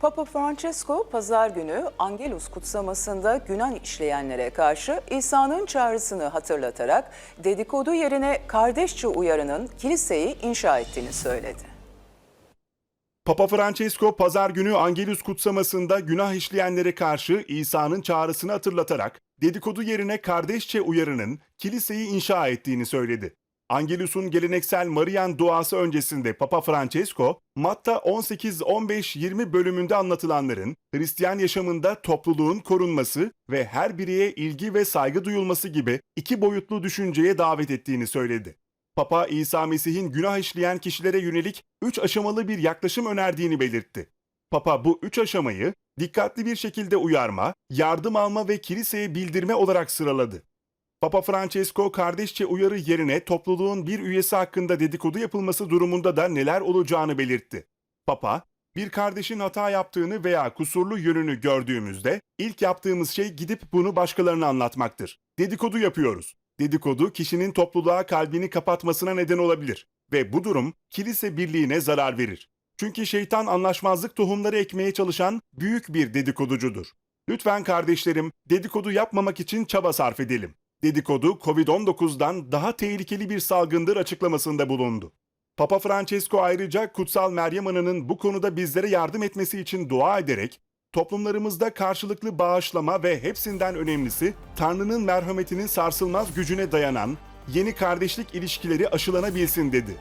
Papa Francesco pazar günü Angelus kutsamasında günah işleyenlere karşı İsa'nın çağrısını hatırlatarak dedikodu yerine kardeşçe uyarının kiliseyi inşa ettiğini söyledi. Papa Francesco pazar günü Angelus kutsamasında günah işleyenlere karşı İsa'nın çağrısını hatırlatarak dedikodu yerine kardeşçe uyarının kiliseyi inşa ettiğini söyledi. Angelus'un geleneksel Marian duası öncesinde Papa Francesco, Matta 18-15-20 bölümünde anlatılanların Hristiyan yaşamında topluluğun korunması ve her bireye ilgi ve saygı duyulması gibi iki boyutlu düşünceye davet ettiğini söyledi. Papa İsa Mesih'in günah işleyen kişilere yönelik üç aşamalı bir yaklaşım önerdiğini belirtti. Papa bu üç aşamayı dikkatli bir şekilde uyarma, yardım alma ve kiliseye bildirme olarak sıraladı. Papa Francesco kardeşçe uyarı yerine topluluğun bir üyesi hakkında dedikodu yapılması durumunda da neler olacağını belirtti. Papa, bir kardeşin hata yaptığını veya kusurlu yönünü gördüğümüzde ilk yaptığımız şey gidip bunu başkalarına anlatmaktır. Dedikodu yapıyoruz. Dedikodu kişinin topluluğa kalbini kapatmasına neden olabilir ve bu durum kilise birliğine zarar verir. Çünkü şeytan anlaşmazlık tohumları ekmeye çalışan büyük bir dedikoducudur. Lütfen kardeşlerim dedikodu yapmamak için çaba sarf edelim. Dedikodu Covid-19'dan daha tehlikeli bir salgındır açıklamasında bulundu. Papa Francesco ayrıca Kutsal Meryem Ana'nın bu konuda bizlere yardım etmesi için dua ederek toplumlarımızda karşılıklı bağışlama ve hepsinden önemlisi Tanrı'nın merhametinin sarsılmaz gücüne dayanan yeni kardeşlik ilişkileri aşılanabilsin dedi.